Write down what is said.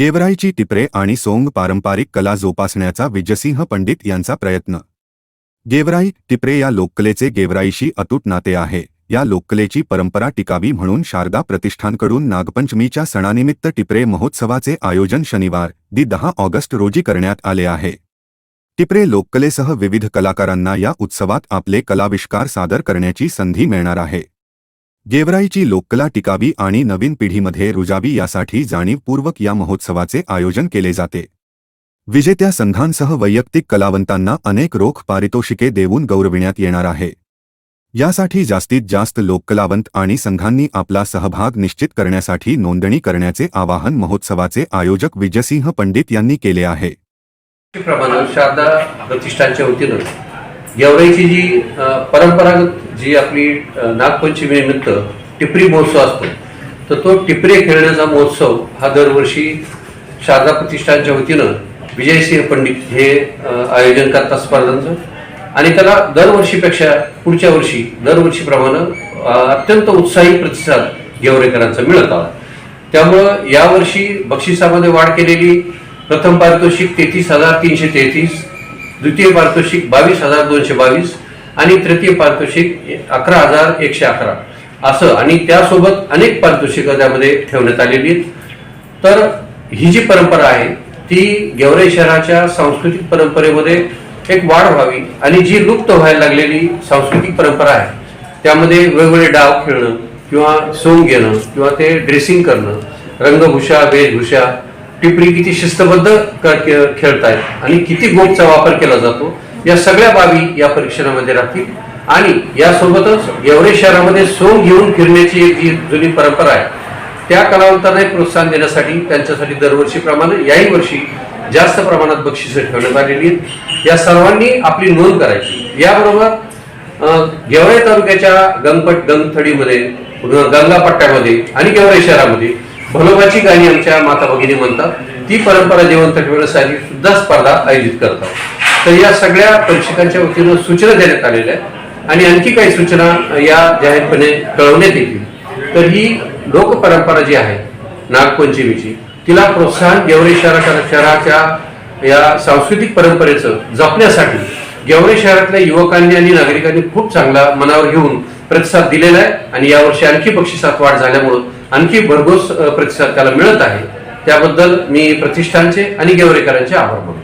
गेवराईची टिपरे आणि सोंग पारंपरिक कला जोपासण्याचा विजयसिंह पंडित यांचा प्रयत्न. गेवराई टिपरे या लोककलेचे गेवराईशी अतूट नाते आहे. या लोककलेची परंपरा टिकावी म्हणून शारदा प्रतिष्ठानकडून नागपंचमीच्या सणानिमित्त टिपरे महोत्सवाचे आयोजन शनिवार दि दहा ऑगस्ट रोजी करण्यात आले आहे. टिपरे लोककलेसह विविध कलाकारांना या उत्सवात आपले कलाविष्कार सादर करण्याची संधी मिळणार आहे. गेवराईची लोककला टिकावी आणि नवीन पिढीमध्ये रुजावी यासाठी जाणीवपूर्वक या महोत्सवाचे आयोजन केले जाते. विजेत्या संघांसह वैयक्तिक कलावंतांना अनेक रोख पारितोषिके देऊन गौरविण्यात येणार आहे. यासाठी जास्तीत जास्त लोककलावंत आणि संघांनी आपला सहभाग निश्चित करण्यासाठी नोंदणी करण्याचे आवाहन महोत्सवाचे आयोजक विजयसिंह पंडित यांनी केले आहे. प्रतिष्ठानच्या वतीनं गेवराईची जी परंपरागत जी आपली नागपंचमीनिमित्त टिपरी महोत्सव असतो तर तो टिपरे खेळण्याचा महोत्सव हा दरवर्षी शारदा प्रतिष्ठानच्या वतीनं विजयसिंह पंडित हे आयोजन करतात स्पर्धांचं. आणि त्याला दरवर्षीपेक्षा पुढच्या वर्षी दरवर्षीप्रमाणे अत्यंत उत्साही प्रतिसाद गेवरेकरांचा मिळत आला. त्यामुळं यावर्षी बक्षिसामध्ये वाढ केलेली प्रथम पारितोषिक तेहतीस हजार तीनशे तेहतीस द्वितीय पारितोषिक बावीस हजार दोनशे बावीस आणि तृतीय पारितोषिक अकरा हजार एकशे अकरा. असं आणि त्यासोबत अनेक पारितोषिकं त्यामध्ये ठेवण्यात आलेली आहेत. तर ही जी परंपरा आहे ती गेवराई शहराच्या सांस्कृतिक परंपरेमध्ये एक वाढ व्हावी आणि जी लुप्त व्हायला लागलेली सांस्कृतिक परंपरा आहे त्यामध्ये वेगवेगळे डाव खेळणं किंवा सोंग घेणं किंवा ते ड्रेसिंग करणं रंगभूषा वेशभूषा टिपरी किती शिस्तबद्ध खेळतायत आणि किती गोटचा वापर केला जातो या सगळ्या बाबी या परीक्षणामध्ये राहतील. आणि यासोबतच गेवरे शहरामध्ये सोंग घेऊन फिरण्याची एक जी जुनी परंपरा आहे त्या कलावंतांना प्रोत्साहन देण्यासाठी त्यांच्यासाठी दरवर्षीप्रमाणे याही वर्षी जास्त प्रमाणात बक्षिसं ठेवण्यात आलेली आहेत. या सर्वांनी आपली नोंद करायची. याबरोबर अं, गेवराई तालुक्याच्या गंगपट गंगथडीमध्ये गंगापट्ट्यामध्ये गंगा पट्ट्यामध्ये आणि गेवराई शहरामध्ये भलोबाची गाणी आमच्या माता भगिनी म्हणतात. ती परंपरा जिवंत ठेवण्यासाठी सुद्धा स्पर्धा आयोजित करतात. तर या सगळ्या परीक्षकांच्या वतीनं सूचना देण्यात आलेल्या आहेत. आणि आणखी काही सूचना या जाहीरपणे कळवण्यात येतील. तर ही लोकपरंपरा जी आहे नागपंचमीची तिला प्रोत्साहन गेवरे शहरा शहराच्या या सांस्कृतिक परंपरेचं जपण्यासाठी गेवरे शहरातल्या युवकांनी आणि नागरिकांनी खूप चांगला मनावर घेऊन प्रतिसाद दिलेला आहे. आणि यावर्षी आणखी बक्षिसात वाढ झाल्यामुळं आणखी भरघोस प्रतिसाद त्याला मिळत आहे. त्याबद्दल मी प्रतिष्ठानचे आणि गेवरेकरांचे आभार मानतो.